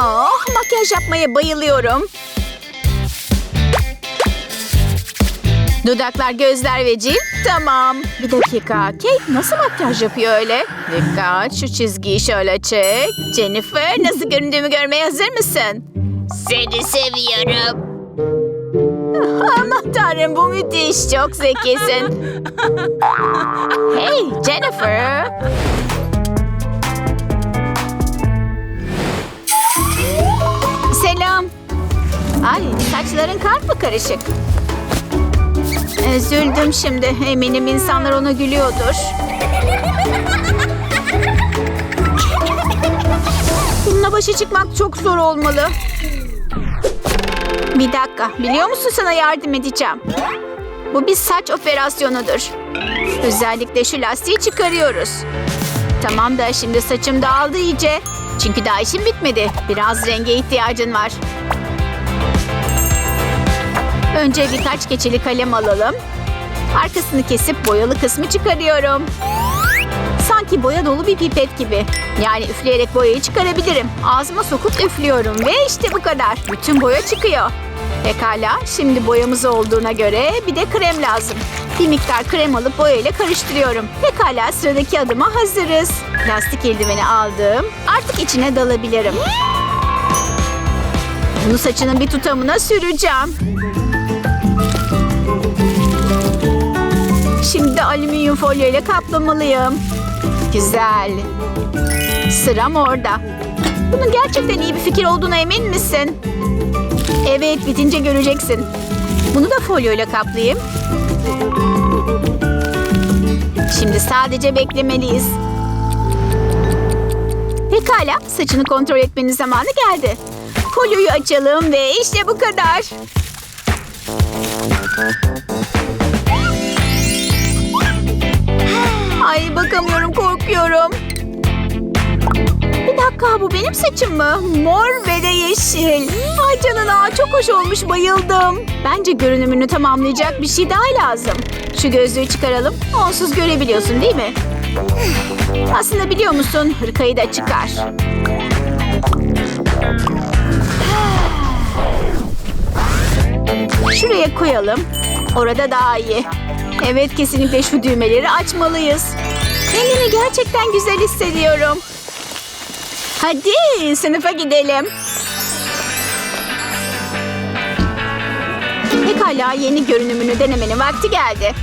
Oh, makyaj yapmaya bayılıyorum. Dudaklar, gözler ve cilt tamam. Bir dakika. Kate nasıl makyaj yapıyor öyle? Dikkat şu çizgiyi şöyle çek. Jennifer nasıl göründüğümü görmeye hazır mısın? Seni seviyorum. Aman tanrım bu müthiş. Çok zekisin. hey Jennifer. Selam. Ay saçların karpı karışık. Üzüldüm şimdi. Eminim insanlar ona gülüyordur. Bununla başa çıkmak çok zor olmalı. Bir dakika. Biliyor musun sana yardım edeceğim. Bu bir saç operasyonudur. Özellikle şu lastiği çıkarıyoruz. Tamam da şimdi saçım dağıldı iyice. Çünkü daha işim bitmedi. Biraz renge ihtiyacın var. Önce birkaç keçeli kalem alalım. Arkasını kesip boyalı kısmı çıkarıyorum. Sanki boya dolu bir pipet gibi. Yani üfleyerek boyayı çıkarabilirim. Ağzıma sokup üflüyorum ve işte bu kadar. Bütün boya çıkıyor. Pekala, şimdi boyamız olduğuna göre bir de krem lazım. Bir miktar krem alıp boyayla karıştırıyorum. Pekala, sıradaki adıma hazırız. Lastik eldiveni aldım. Artık içine dalabilirim. Bunu saçının bir tutamına süreceğim. Şimdi de alüminyum folyo ile kaplamalıyım. Güzel. Sıram orada. Bunun gerçekten iyi bir fikir olduğuna emin misin? Evet, bitince göreceksin. Bunu da folyo ile kaplayayım. Şimdi sadece beklemeliyiz. Pekala, saçını kontrol etmenin zamanı geldi. Folyoyu açalım ve işte bu kadar. Ay bakamıyorum, korkuyorum. Dakika bu benim saçım mı? Mor ve de yeşil. Ay canına çok hoş olmuş bayıldım. Bence görünümünü tamamlayacak bir şey daha lazım. Şu gözlüğü çıkaralım. Onsuz görebiliyorsun değil mi? Aslında biliyor musun hırkayı da çıkar. Şuraya koyalım. Orada daha iyi. Evet kesinlikle şu düğmeleri açmalıyız. Kendimi gerçekten güzel hissediyorum. Hadi sınıfa gidelim. Pekala yeni görünümünü denemenin vakti geldi.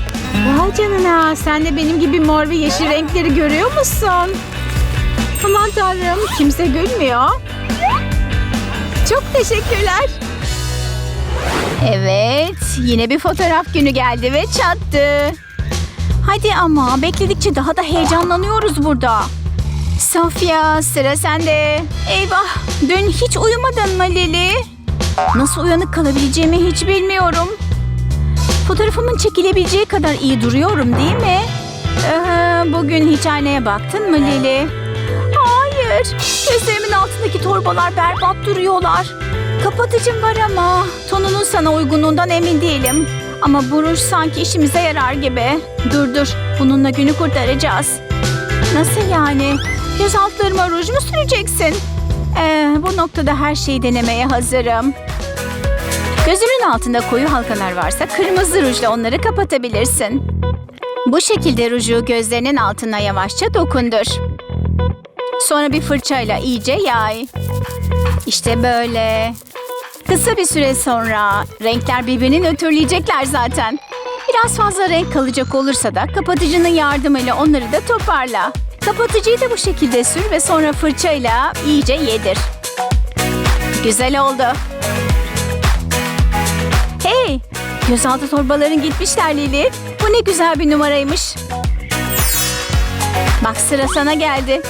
Vay canına sen de benim gibi mor ve yeşil renkleri görüyor musun? Aman tanrım kimse gülmüyor. Çok teşekkürler. Evet yine bir fotoğraf günü geldi ve çattı. Hadi ama bekledikçe daha da heyecanlanıyoruz burada. Sofya sıra sende. Eyvah dün hiç uyumadın mı Lili? Nasıl uyanık kalabileceğimi hiç bilmiyorum. Fotoğrafımın çekilebileceği kadar iyi duruyorum değil mi? Ee, bugün hiç aynaya baktın mı Lili? Hayır. Gözlerimin altındaki torbalar berbat duruyorlar. Kapatıcım var ama tonunun sana uygunluğundan emin değilim. Ama bu ruj sanki işimize yarar gibi. Dur dur bununla günü kurtaracağız. Nasıl yani? Göz altlarıma ruj mu süreceksin? Ee, bu noktada her şeyi denemeye hazırım. Gözünün altında koyu halkalar varsa kırmızı rujla onları kapatabilirsin. Bu şekilde ruju gözlerinin altına yavaşça dokundur. Sonra bir fırçayla iyice yay. İşte böyle. Kısa bir süre sonra renkler birbirini nötrleyecekler zaten. Biraz fazla renk kalacak olursa da kapatıcının yardımıyla onları da toparla. Kapatıcıyı da bu şekilde sür ve sonra fırçayla iyice yedir. Güzel oldu. Hey! Gözaltı torbaların gitmişler Lili. Bu ne güzel bir numaraymış. Bak sıra sana geldi.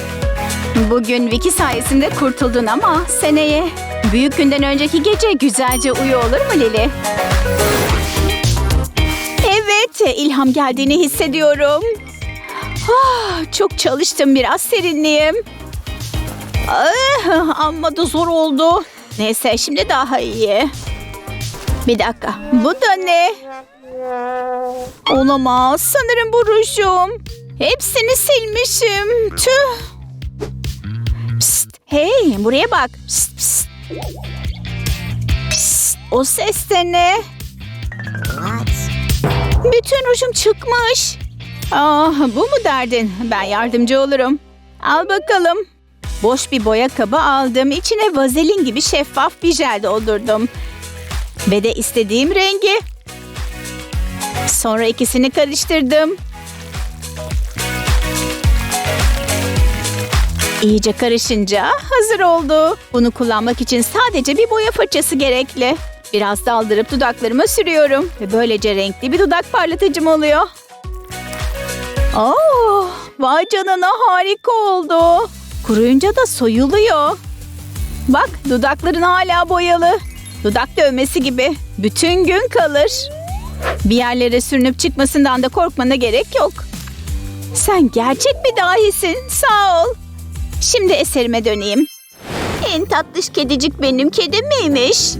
Bugün Vicky sayesinde kurtuldun ama seneye büyük günden önceki gece güzelce uyu olur mu Lili? Evet, ilham geldiğini hissediyorum. Ah, çok çalıştım biraz serinleyeyim. Ah, amma da zor oldu. Neyse şimdi daha iyi. Bir dakika. Bu da ne? Olamaz. Sanırım bu rujum. Hepsini silmişim. Tüh. Psst. Hey buraya bak. Psst, psst. Psst, o ses de ne? Bütün rujum çıkmış. Ah, bu mu derdin? Ben yardımcı olurum. Al bakalım. Boş bir boya kabı aldım. İçine vazelin gibi şeffaf bir jel doldurdum. Ve de istediğim rengi. Sonra ikisini karıştırdım. İyice karışınca hazır oldu. Bunu kullanmak için sadece bir boya fırçası gerekli. Biraz daldırıp dudaklarıma sürüyorum. Ve böylece renkli bir dudak parlatıcım oluyor. Oh, vay canına harika oldu. Kuruyunca da soyuluyor. Bak dudakların hala boyalı. Dudak dövmesi gibi. Bütün gün kalır. Bir yerlere sürünüp çıkmasından da korkmana gerek yok. Sen gerçek bir dahisin. Sağ ol. Şimdi eserime döneyim. En tatlış kedicik benim kedim miymiş?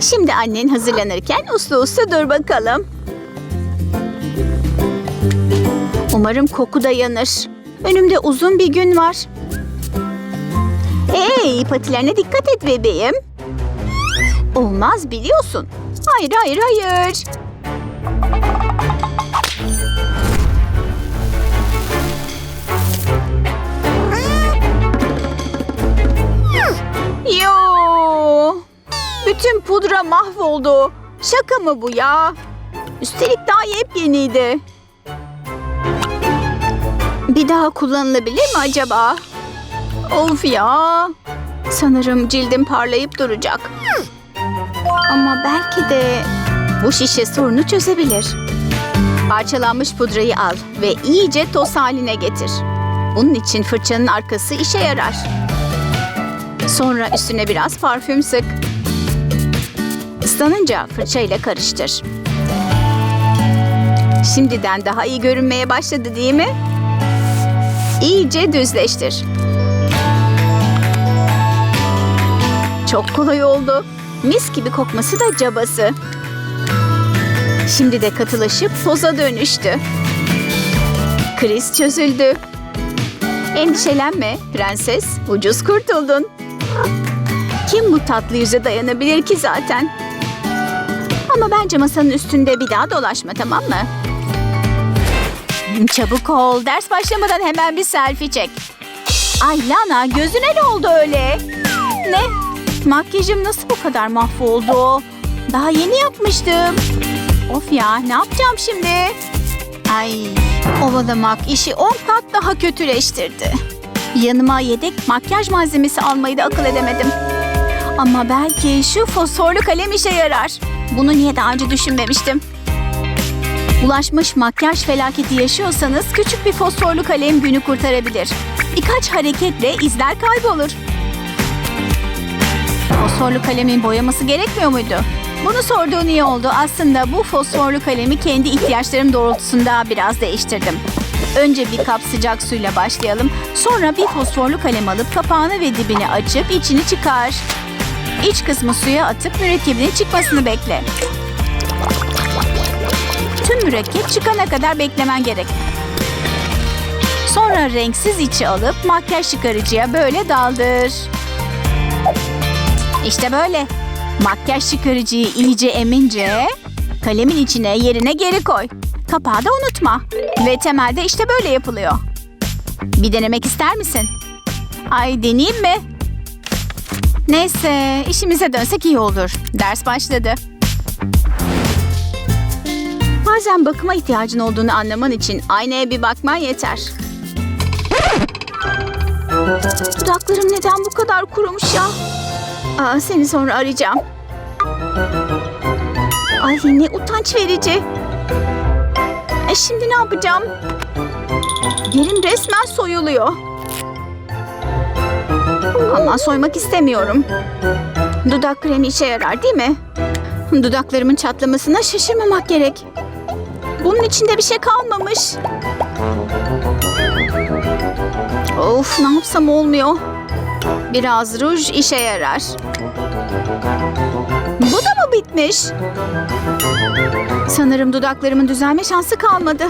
Şimdi annen hazırlanırken uslu uslu dur bakalım. Umarım koku dayanır. Önümde uzun bir gün var. Hey patilerine dikkat et bebeğim. Olmaz biliyorsun. Hayır hayır hayır. Yo. Bütün pudra mahvoldu. Şaka mı bu ya? Üstelik daha yepyeniydi. Bir daha kullanılabilir mi acaba? Of ya. Sanırım cildim parlayıp duracak. Ama belki de bu şişe sorunu çözebilir. Parçalanmış pudrayı al ve iyice toz haline getir. Bunun için fırçanın arkası işe yarar. Sonra üstüne biraz parfüm sık. Islanınca fırçayla karıştır. Şimdiden daha iyi görünmeye başladı değil mi? İyice düzleştir. Çok kolay oldu. Mis gibi kokması da cabası. Şimdi de katılaşıp toza dönüştü. Kriz çözüldü. Endişelenme prenses, ucuz kurtuldun. Kim bu tatlı yüze dayanabilir ki zaten? Ama bence masanın üstünde bir daha dolaşma tamam mı? Çabuk ol. Ders başlamadan hemen bir selfie çek. Ay Lana gözüne ne oldu öyle? Ne? Makyajım nasıl bu kadar mahvoldu? Daha yeni yapmıştım. Of ya ne yapacağım şimdi? Ay ovalamak işi on kat daha kötüleştirdi. Yanıma yedek makyaj malzemesi almayı da akıl edemedim. Ama belki şu fosforlu kalem işe yarar. Bunu niye daha önce düşünmemiştim? Bulaşmış makyaj felaketi yaşıyorsanız küçük bir fosforlu kalem günü kurtarabilir. Birkaç hareketle izler kaybolur. Fosforlu kalemin boyaması gerekmiyor muydu? Bunu sorduğun iyi oldu. Aslında bu fosforlu kalemi kendi ihtiyaçlarım doğrultusunda biraz değiştirdim. Önce bir kap sıcak suyla başlayalım. Sonra bir fosforlu kalem alıp kapağını ve dibini açıp içini çıkar. İç kısmı suya atıp mürekkebinin çıkmasını bekle. Tüm mürekkep çıkana kadar beklemen gerek. Sonra renksiz içi alıp makyaj çıkarıcıya böyle daldır. İşte böyle. Makyaj çıkarıcıyı iyice emince kalemin içine yerine geri koy. Kapağı da unutma. Ve temelde işte böyle yapılıyor. Bir denemek ister misin? Ay deneyeyim mi? Neyse işimize dönsek iyi olur. Ders başladı. Bazen bakıma ihtiyacın olduğunu anlaman için aynaya bir bakman yeter. Dudaklarım neden bu kadar kurumuş ya? Aa, seni sonra arayacağım. Ay ne utanç verici. E şimdi ne yapacağım? Yerim resmen soyuluyor. Ama soymak istemiyorum. Dudak kremi işe yarar değil mi? Dudaklarımın çatlamasına şaşırmamak gerek. Bunun içinde bir şey kalmamış. Of ne yapsam olmuyor. Biraz ruj işe yarar. Bu da mı bitmiş? Sanırım dudaklarımın düzelme şansı kalmadı.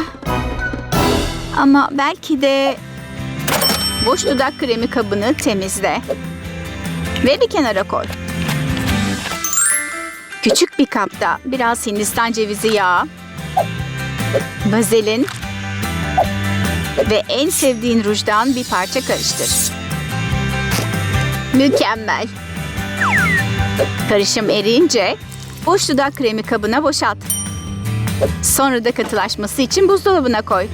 Ama belki de boş dudak kremi kabını temizle. Ve bir kenara koy. Küçük bir kapta biraz Hindistan cevizi yağı, vazelin ve en sevdiğin rujdan bir parça karıştır. Mükemmel. Karışım eriyince boş dudak kremi kabına boşalt. Sonra da katılaşması için buzdolabına koy.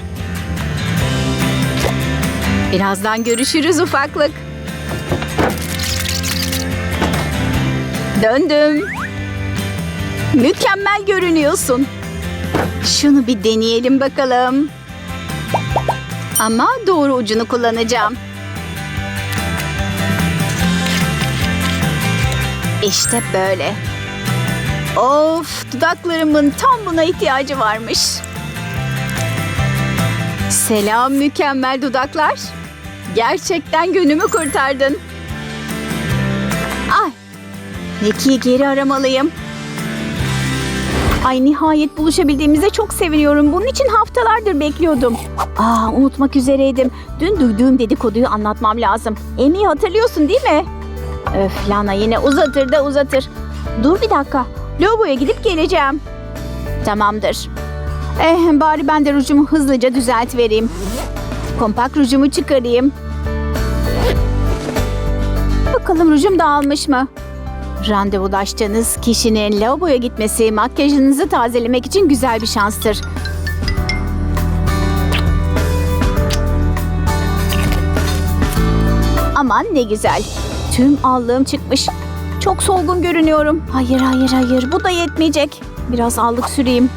Birazdan görüşürüz ufaklık. Döndüm. Mükemmel görünüyorsun. Şunu bir deneyelim bakalım. Ama doğru ucunu kullanacağım. İşte böyle. Of, dudaklarımın tam buna ihtiyacı varmış. Selam mükemmel dudaklar. Gerçekten günümü kurtardın. Ay, Nicky'yi geri aramalıyım. Ay nihayet buluşabildiğimize çok seviniyorum. Bunun için haftalardır bekliyordum. Aa unutmak üzereydim. Dün duyduğum dedikoduyu anlatmam lazım. Emi'yi hatırlıyorsun değil mi? Öf Lana yine uzatır da uzatır. Dur bir dakika. Lobo'ya gidip geleceğim. Tamamdır. Eh bari ben de rujumu hızlıca düzelt vereyim. Kompak rujumu çıkarayım. Bakalım rujum dağılmış mı? Randevulaştığınız kişinin lavaboya gitmesi makyajınızı tazelemek için güzel bir şanstır. Aman ne güzel. Tüm allığım çıkmış. Çok solgun görünüyorum. Hayır hayır hayır bu da yetmeyecek. Biraz allık süreyim.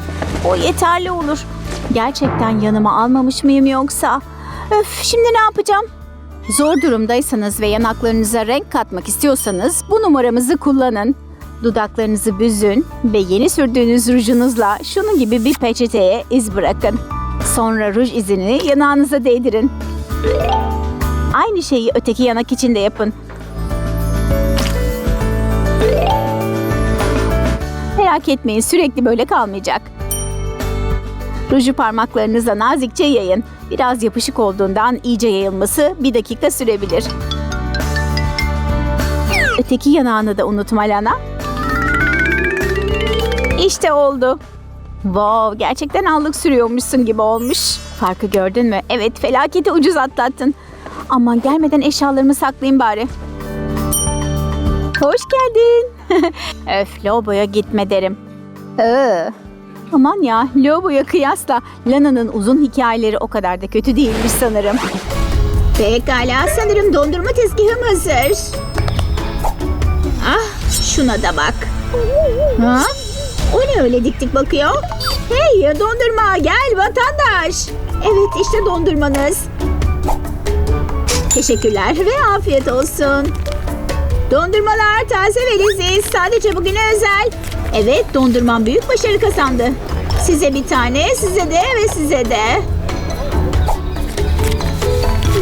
O yeterli olur. Gerçekten yanıma almamış mıyım yoksa? Öf şimdi ne yapacağım? Zor durumdaysanız ve yanaklarınıza renk katmak istiyorsanız bu numaramızı kullanın. Dudaklarınızı büzün ve yeni sürdüğünüz rujunuzla şunun gibi bir peçeteye iz bırakın. Sonra ruj izini yanağınıza değdirin. Aynı şeyi öteki yanak için de yapın. Merak etmeyin sürekli böyle kalmayacak. Ruju parmaklarınızla nazikçe yayın. Biraz yapışık olduğundan iyice yayılması bir dakika sürebilir. Öteki yanağını da unutma Lana. İşte oldu. Wow, gerçekten allık sürüyormuşsun gibi olmuş. Farkı gördün mü? Evet, felaketi ucuz atlattın. Aman gelmeden eşyalarımı saklayayım bari. Hoş geldin. Öf, lavaboya gitme derim. Ee, aman ya, lavaboya kıyasla Lana'nın uzun hikayeleri o kadar da kötü değilmiş sanırım. Pekala, sanırım dondurma tezgahım hazır. Ah, şuna da bak. Ha? O ne öyle dik dik bakıyor? Hey dondurma gel vatandaş. Evet işte dondurmanız. Teşekkürler ve afiyet olsun. Dondurmalar taze ve leziz. Sadece bugüne özel. Evet dondurmam büyük başarı kazandı. Size bir tane, size de ve size de.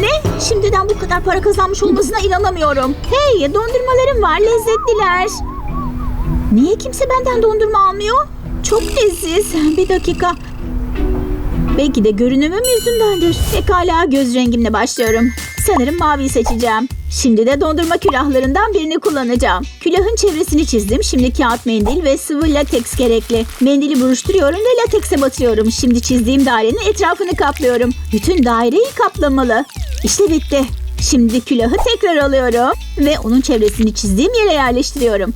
Ne? Şimdiden bu kadar para kazanmış olmasına inanamıyorum. Hey dondurmalarım var lezzetliler. Niye kimse benden dondurma almıyor? Çok leziz. Bir dakika. Belki de görünümüm yüzündendir. Pekala göz rengimle başlıyorum. Sanırım maviyi seçeceğim. Şimdi de dondurma külahlarından birini kullanacağım. Külahın çevresini çizdim. Şimdi kağıt mendil ve sıvı lateks gerekli. Mendili buruşturuyorum ve latekse batıyorum. Şimdi çizdiğim dairenin etrafını kaplıyorum. Bütün daireyi kaplamalı. İşte bitti. Şimdi külahı tekrar alıyorum ve onun çevresini çizdiğim yere yerleştiriyorum.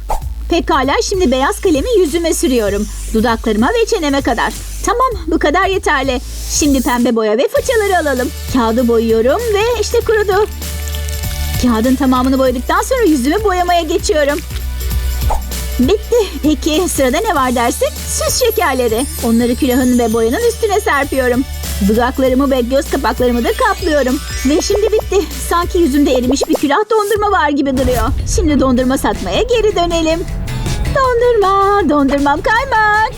Pekala şimdi beyaz kalemi yüzüme sürüyorum. Dudaklarıma ve çeneme kadar. Tamam bu kadar yeterli. Şimdi pembe boya ve fırçaları alalım. Kağıdı boyuyorum ve işte kurudu. Kağıdın tamamını boyadıktan sonra yüzümü boyamaya geçiyorum. Bitti. Peki sırada ne var dersek? Süs şekerleri. Onları külahın ve boyanın üstüne serpiyorum. Dudaklarımı ve göz kapaklarımı da kaplıyorum. Ve şimdi bitti. Sanki yüzümde erimiş bir külah dondurma var gibi duruyor. Şimdi dondurma satmaya geri dönelim. Dondurma, dondurmam kaymak.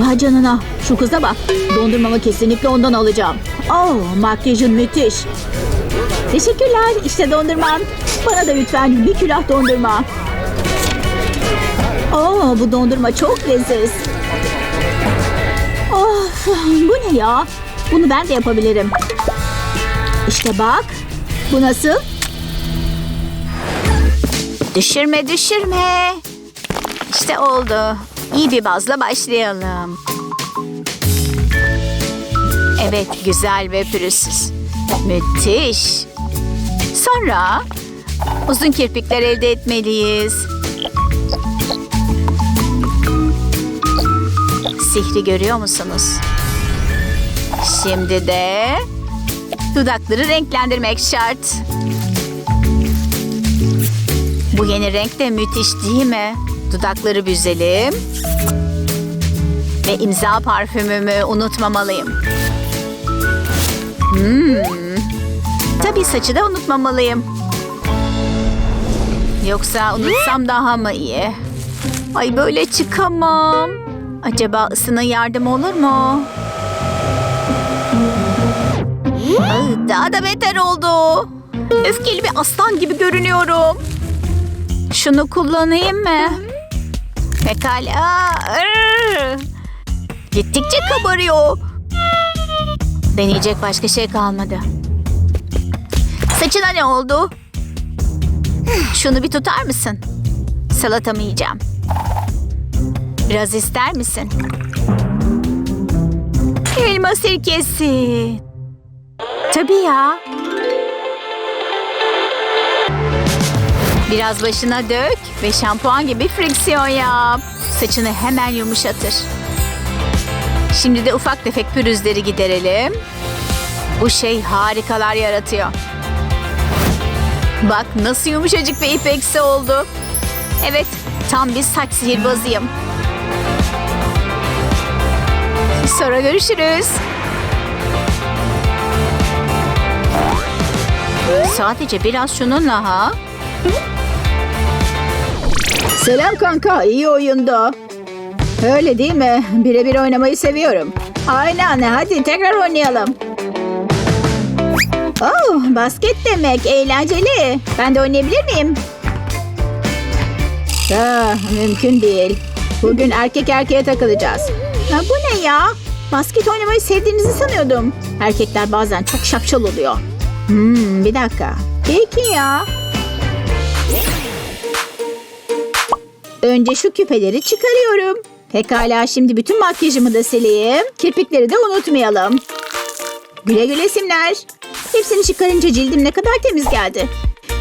Vay canına, şu kıza bak. Dondurmamı kesinlikle ondan alacağım. Oh, makyajın müthiş. Teşekkürler, işte dondurmam. Bana da lütfen bir külah dondurma. Oo, bu dondurma çok leziz. Of, bu ne ya? Bunu ben de yapabilirim. İşte bak. Bu nasıl? Düşürme düşürme. İşte oldu. İyi bir bazla başlayalım. Evet güzel ve pürüzsüz. Müthiş. Sonra uzun kirpikler elde etmeliyiz. Sihri görüyor musunuz? Şimdi de dudakları renklendirmek şart. Bu yeni renk de müthiş değil mi? Dudakları büzelim. Ve imza parfümümü unutmamalıyım. Hmm. Tabii saçı da unutmamalıyım. Yoksa unutsam daha mı iyi? Ay böyle çıkamam. Acaba ısının yardım olur mu? Daha da beter oldu. Öfkeli bir aslan gibi görünüyorum. Şunu kullanayım mı? Pekala. Gittikçe kabarıyor. Deneyecek başka şey kalmadı. Saçına ne oldu? Şunu bir tutar mısın? Salatamı yiyeceğim. Biraz ister misin? Elma sirkesi. Tabii ya. Biraz başına dök ve şampuan gibi friksiyon yap. Saçını hemen yumuşatır. Şimdi de ufak tefek pürüzleri giderelim. Bu şey harikalar yaratıyor. Bak nasıl yumuşacık ve ipeksi oldu. Evet, tam bir saç sihirbazıyım. Sonra görüşürüz. Sadece biraz şununla ha. Selam kanka, iyi oyunda. Öyle değil mi? Birebir oynamayı seviyorum. Aynen, hadi tekrar oynayalım. Oh, basket demek, eğlenceli. Ben de oynayabilir miyim? Ah, mümkün değil. Bugün erkek erkeğe takılacağız. Ha, bu ne ya? Basket oynamayı sevdiğinizi sanıyordum. Erkekler bazen çok şapşal oluyor. Hmm, bir dakika. Peki ya. Önce şu küpeleri çıkarıyorum. Pekala şimdi bütün makyajımı da sileyim. Kirpikleri de unutmayalım. Güle güle simler. Hepsini çıkarınca cildim ne kadar temiz geldi.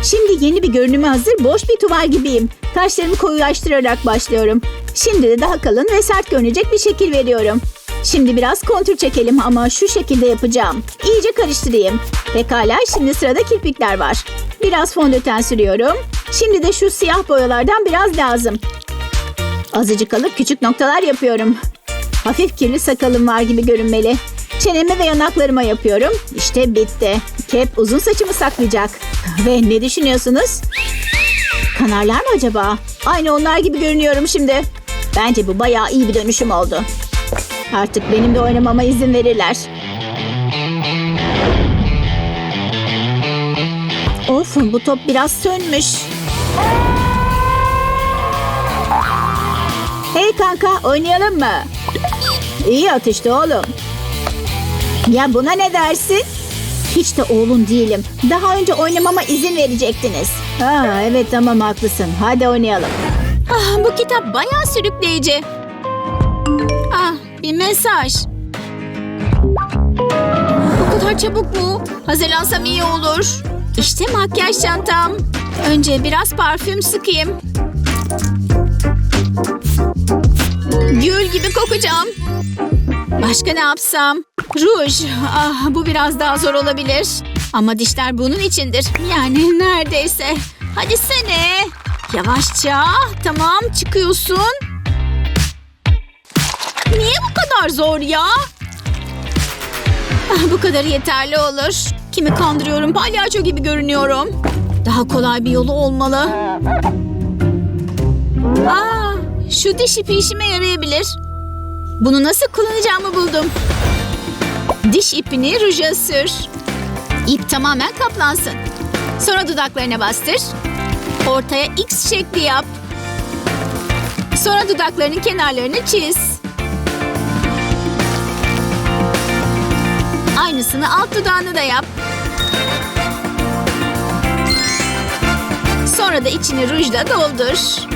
Şimdi yeni bir görünüme hazır boş bir tuval gibiyim. Kaşlarımı koyulaştırarak başlıyorum. Şimdi de daha kalın ve sert görünecek bir şekil veriyorum. Şimdi biraz kontur çekelim ama şu şekilde yapacağım. İyice karıştırayım. Pekala şimdi sırada kirpikler var. Biraz fondöten sürüyorum. Şimdi de şu siyah boyalardan biraz lazım. Azıcık alıp küçük noktalar yapıyorum. Hafif kirli sakalım var gibi görünmeli. Çeneme ve yanaklarıma yapıyorum. İşte bitti. Kep uzun saçımı saklayacak. Ve ne düşünüyorsunuz? Kanarlar mı acaba? Aynı onlar gibi görünüyorum şimdi. Bence bu bayağı iyi bir dönüşüm oldu. Artık benim de oynamama izin verirler. Of bu top biraz sönmüş. Hey kanka oynayalım mı? İyi atıştı oğlum. Ya buna ne dersin? Hiç de oğlun değilim. Daha önce oynamama izin verecektiniz. Ha evet tamam haklısın. Hadi oynayalım. Ah, bu kitap bayağı sürükleyici. Ah, bir mesaj. Bu kadar çabuk mu? Hazırlansam iyi olur. İşte makyaj çantam. Önce biraz parfüm sıkayım. Gül gibi kokacağım. Başka ne yapsam? Ruj. Ah, bu biraz daha zor olabilir. Ama dişler bunun içindir. Yani neredeyse. Hadi sene. Yavaşça. Tamam çıkıyorsun. Niye bu kadar zor ya? Ah, bu kadar yeterli olur. Kimi kandırıyorum palyaço gibi görünüyorum. Daha kolay bir yolu olmalı. Aa, şu diş ipi işime yarayabilir. Bunu nasıl kullanacağımı buldum. Diş ipini ruja sür. İp tamamen kaplansın. Sonra dudaklarına bastır. Ortaya X şekli yap. Sonra dudaklarının kenarlarını çiz. Aynısını alt dudağını da yap. Sonra da içini rujla doldur.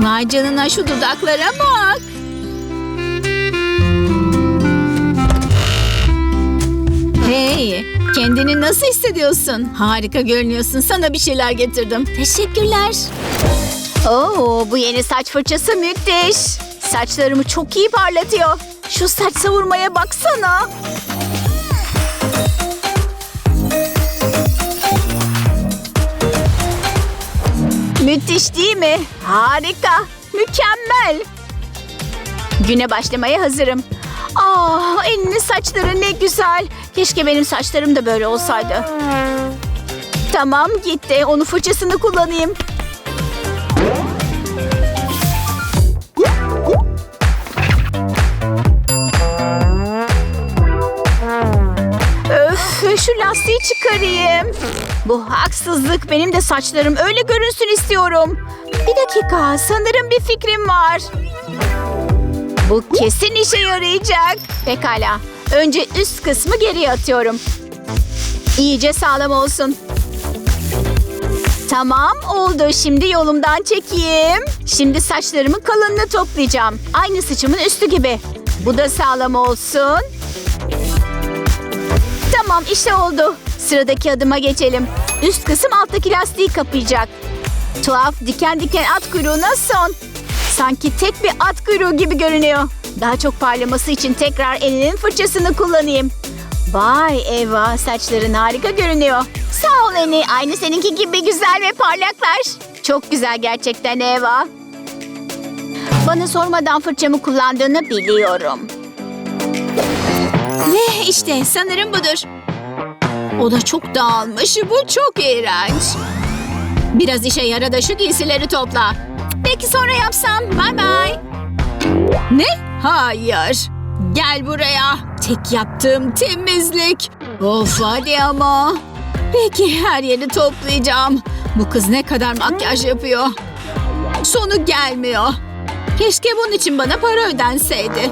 Vay canına şu dudaklara bak. Hey, kendini nasıl hissediyorsun? Harika görünüyorsun. Sana bir şeyler getirdim. Teşekkürler. Oo, bu yeni saç fırçası müthiş. Saçlarımı çok iyi parlatıyor. Şu saç savurmaya baksana. Müthiş değil mi? Harika. Mükemmel. Güne başlamaya hazırım. Aa, elinin saçları ne güzel. Keşke benim saçlarım da böyle olsaydı. Tamam gitti. Onu fırçasını kullanayım. Öf, şu lastiği çıkarayım. Bu haksızlık. Benim de saçlarım öyle görünsün istiyorum. Bir dakika, sanırım bir fikrim var. Bu kesin işe yarayacak. Pekala. Önce üst kısmı geriye atıyorum. İyice sağlam olsun. Tamam oldu. Şimdi yolumdan çekeyim. Şimdi saçlarımın kalınlığını toplayacağım. Aynı saçımın üstü gibi. Bu da sağlam olsun. Tamam işte oldu. Sıradaki adıma geçelim. Üst kısım alttaki lastiği kapayacak. Tuhaf diken diken at kuyruğuna son. Sanki tek bir at kuyruğu gibi görünüyor. Daha çok parlaması için tekrar elinin fırçasını kullanayım. Vay Eva saçların harika görünüyor. Sağ ol Eni aynı seninki gibi güzel ve parlaklar. Çok güzel gerçekten Eva. Bana sormadan fırçamı kullandığını biliyorum. Ve işte sanırım budur. O da çok dağılmış. Bu çok iğrenç. Biraz işe yara da şu giysileri topla. Peki sonra yapsam. Bay bay. Ne? Hayır. Gel buraya. Tek yaptığım temizlik. Of hadi ama. Peki her yeri toplayacağım. Bu kız ne kadar makyaj yapıyor. Sonu gelmiyor. Keşke bunun için bana para ödenseydi.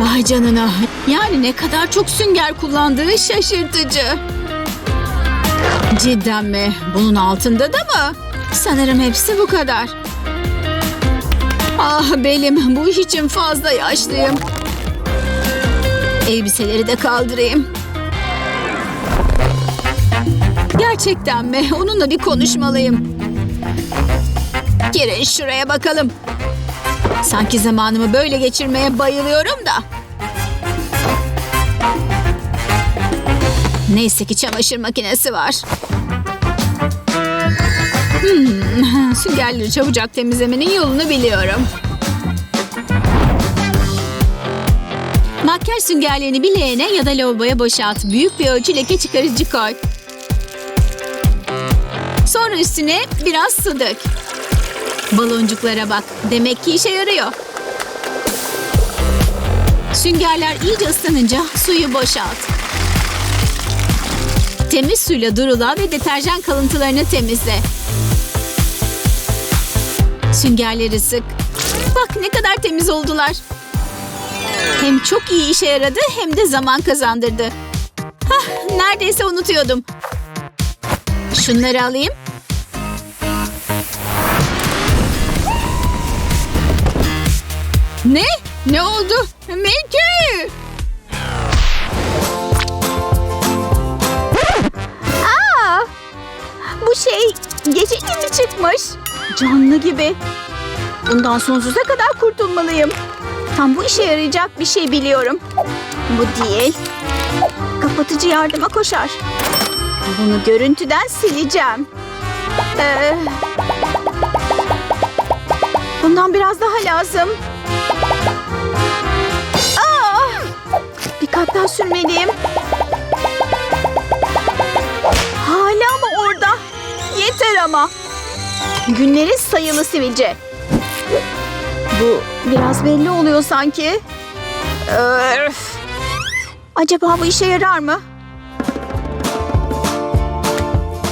Vay canına. Yani ne kadar çok sünger kullandığı şaşırtıcı. Cidden mi? Bunun altında da mı? Sanırım hepsi bu kadar. Ah belim bu iş için fazla yaşlıyım. Elbiseleri de kaldırayım. Gerçekten mi? Onunla bir konuşmalıyım. Girin şuraya bakalım. Sanki zamanımı böyle geçirmeye bayılıyorum da. Neyse ki çamaşır makinesi var. Hmm, süngerleri çabucak temizlemenin yolunu biliyorum. Makyaj süngerlerini bir leğene ya da lavaboya boşalt. Büyük bir ölçü leke çıkarıcı koy. Sonra üstüne biraz su dök. Baloncuklara bak. Demek ki işe yarıyor. Süngerler iyice ıslanınca suyu boşalt. Temiz suyla durula ve deterjan kalıntılarını temizle. Süngerleri sık. Bak ne kadar temiz oldular. Hem çok iyi işe yaradı hem de zaman kazandırdı. Hah, neredeyse unutuyordum. Şunları alayım. Ne? Ne oldu? Mickey! Aa! Bu şey geçici mi çıkmış? Canlı gibi. Bundan sonsuza kadar kurtulmalıyım. Tam bu işe yarayacak bir şey biliyorum. Bu değil. Kapatıcı yardıma koşar. Bunu görüntüden sileceğim. Ee, bundan biraz daha lazım. Aa! Bir kat daha sürmeliyim. Hala mı orada? Yeter ama. Günlerin sayılı sivilce. Bu biraz belli oluyor sanki. Öf. Acaba bu işe yarar mı?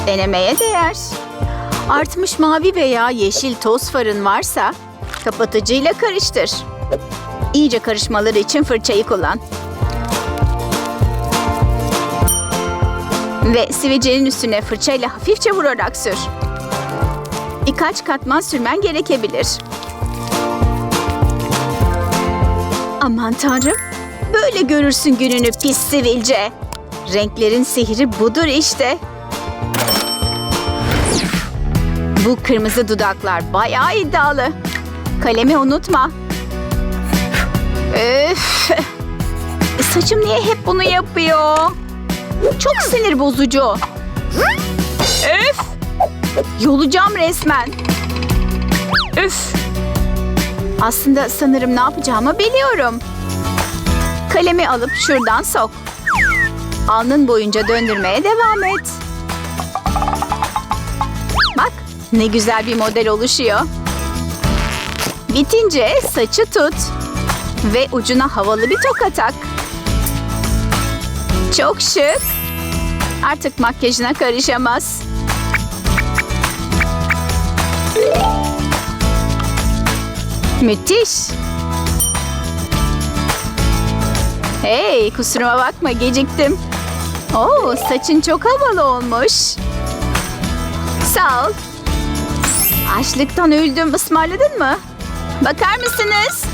Denemeye değer. Artmış mavi veya yeşil toz farın varsa kapatıcıyla karıştır. İyice karışmaları için fırçayı kullan. Ve sivilcenin üstüne fırçayla hafifçe vurarak sür. Birkaç katman sürmen gerekebilir. Aman tanrım. Böyle görürsün gününü pis sivilce. Renklerin sihri budur işte. Bu kırmızı dudaklar bayağı iddialı. Kalemi unutma. Öf. Saçım niye hep bunu yapıyor? Çok sinir bozucu. Öf. Yolacağım resmen. Üf. Aslında sanırım ne yapacağımı biliyorum. Kalemi alıp şuradan sok. Alnın boyunca döndürmeye devam et. Bak ne güzel bir model oluşuyor. Bitince saçı tut. Ve ucuna havalı bir toka tak. Çok şık. Artık makyajına karışamaz. Müthiş. Hey kusuruma bakma geciktim. Oo saçın çok havalı olmuş. Sağ ol. Açlıktan öldüm ısmarladın mı? Bakar mısınız?